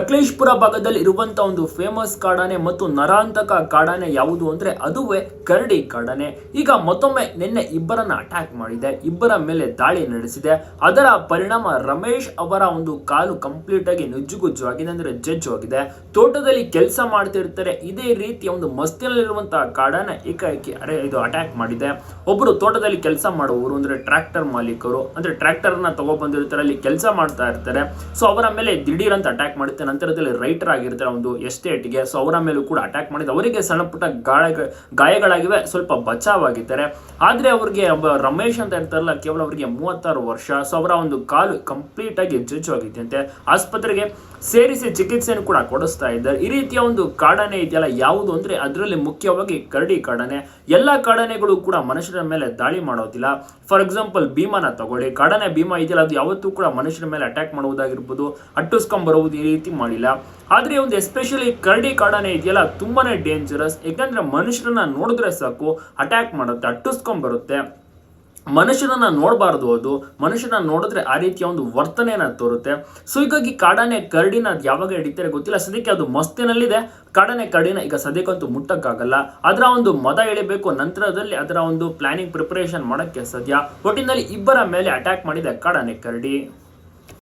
ಸಕಲೇಶ್ಪುರ ಭಾಗದಲ್ಲಿ ಇರುವಂತ ಒಂದು ಫೇಮಸ್ ಕಾಡಾನೆ ಮತ್ತು ನರಾಂತಕ ಕಾಡಾನೆ ಯಾವುದು ಅಂದ್ರೆ ಅದುವೇ ಕರಡಿ ಕಾಡಾನೆ. ಈಗ ಮತ್ತೊಮ್ಮೆ ನಿನ್ನೆ ಇಬ್ಬರನ್ನ ಅಟ್ಯಾಕ್ ಮಾಡಿದೆ. ಇಬ್ಬರ ಮೇಲೆ ದಾಳಿ ನಡೆಸಿದೆ. ಅದರ ಪರಿಣಾಮ ರಮೇಶ್ ಅವರ ಒಂದು ಕಾಲು ಕಂಪ್ಲೀಟ್ ಆಗಿ ನುಜ್ಜುಗುಜ್ಜು ಆಗಿದೆ ಅಂದ್ರೆ ಜಜ್ಜು ಆಗಿದೆ. ತೋಟದಲ್ಲಿ ಕೆಲಸ ಮಾಡ್ತಿರ್ತಾರೆ ಇದೇ ರೀತಿಯ ಒಂದು ಮಸ್ತಿನಲ್ಲಿರುವಂತಹ ಕಾಡಾನೆ ಏಕಾಏಕಿ ಅರೆ ಇದು ಅಟ್ಯಾಕ್ ಮಾಡಿದೆ. ಒಬ್ಬರು ತೋಟದಲ್ಲಿ ಕೆಲಸ ಮಾಡುವವರು ಅಂದ್ರೆ ಟ್ರ್ಯಾಕ್ಟರ್ ಮಾಲೀಕರು. ಅಂದ್ರೆ ಟ್ರ್ಯಾಕ್ಟರ್ನ ತಗೊಬಂದಿರ್ತಾರೆ. ಅಲ್ಲಿ ಕೆಲಸ ಮಾಡ್ತಾ ಇರ್ತಾರೆ. ಸೊ ಅವರ ಮೇಲೆ ದಿಢೀರ್ ಅಂತ ಅಟ್ಯಾಕ್ ಮಾಡುತ್ತೆ. ನಂತರದಲ್ಲಿ ರೈಟರ್ ಆಗಿರ್ತಾರೆ ಒಂದು ಎಸ್ಟೇಟ್ಗೆ. ಸೊ ಅವರ ಮೇಲೂ ಕೂಡ ಅಟ್ಯಾಕ್ ಮಾಡಿದ್ದು. ಅವರಿಗೆ ಸಣ್ಣ ಪುಟ್ಟ ಗಾಯ, ಗಾಯಗಳಾಗಿವೆ. ಸ್ವಲ್ಪ ಬಚಾವಾಗಿದ್ದಾರೆ. ಆದರೆ ಅವ್ರಿಗೆ ರಮೇಶ್ ಅಂತ ಇರ್ತಾರಲ್ಲ, ಕೇವಲ ಅವರಿಗೆ ಮೂವತ್ತಾರು ವರ್ಷ. ಸೊ ಅವರ ಒಂದು ಕಾಲು ಕಂಪ್ಲೀಟ್ ಆಗಿ ಜಜ್ಜು ಆಗಿದೆಯಂತೆ ಆಸ್ಪತ್ರೆಗೆ ಸೇರಿಸಿ ಚಿಕಿತ್ಸೆಯನ್ನು ಕೂಡ ಕೊಡಿಸ್ತಾ ಇದ್ದಾರೆ. ಈ ರೀತಿಯ ಒಂದು ಕಾಡನೆ ಇದೆಯಲ್ಲ, ಯಾವುದು ಅಂದ್ರೆ ಅದರಲ್ಲಿ ಮುಖ್ಯವಾಗಿ ಕರಡಿ ಕಾಡನೆ. ಎಲ್ಲ ಕಾಡನೆಗಳು ಕೂಡ ಮನುಷ್ಯರ ಮೇಲೆ ದಾಳಿ ಮಾಡೋದಿಲ್ಲ. ಫಾರ್ ಎಕ್ಸಾಂಪಲ್ ಭೀಮಾನ ತಗೊಳ್ಳಿ. ಕಾಡನೆ ಭೀಮ ಇದೆಯಲ್ಲ, ಅದು ಯಾವತ್ತೂ ಕೂಡ ಮನುಷ್ಯರ ಮೇಲೆ ಅಟ್ಯಾಕ್ ಮಾಡುವುದಾಗಿರ್ಬೋದು. ಅಟ್ಟಿಸ್ಕೊಂಡ್ ಬರುವುದು ಈ ರೀತಿ ಮಾಡಿಲ್ಲ. ಆದರೆ ಒಂದು ಎಸ್ಪೆಷಲಿ ಕರಡಿ ಕಾಡಾನೆ ಇದೆಯಲ್ಲ, ತುಂಬಾನೇ ಡೇಂಜರಸ್ ಯಾಕಂದರೆ ಮನುಷ್ಯರನ್ನ ನೋಡಿದ್ರೆ ಸಾಕು ಅಟ್ಯಾಕ್ ಮಾಡುತ್ತೆ ಅಟ್ಟಿಸ್ಕೊಂಡ್ ಬರುತ್ತೆ ಮನುಷ್ಯನನ್ನ ನೋಡಬಾರ್ದು ಅದು. ಮನುಷ್ಯನ ನೋಡಿದ್ರೆ ಆ ರೀತಿಯ ಒಂದು ವರ್ತನೆಯನ್ನ ತೋರುತ್ತೆ. ಸೊ ಹೀಗಾಗಿ ಕಾಡಾನೆ ಕರಡಿನ ಅದು ಯಾವಾಗ ಹಿಡಿತಾರೆ ಗೊತ್ತಿಲ್ಲ. ಸದ್ಯಕ್ಕೆ ಅದು ಮಸ್ತಿನಲ್ಲಿದೆ. ಕಾಡಾನೆ ಕರಡಿನ ಈಗ ಸದ್ಯಕ್ಕಂತೂ ಮುಟ್ಟಕ್ಕಾಗಲ್ಲ. ಅದರ ಒಂದು ಮದ ಎಳಿಬೇಕು ನಂತರದಲ್ಲಿ ಅದರ ಒಂದು ಪ್ಲಾನಿಂಗ್ ಪ್ರಿಪರೇಷನ್ ಮಾಡಕ್ಕೆ ಸದ್ಯ ಒಟ್ಟಿನಲ್ಲಿ ಇಬ್ಬರ ಮೇಲೆ ಅಟ್ಯಾಕ್ ಮಾಡಿದೆ ಕಾಡಾನೆ ಕರಡಿ.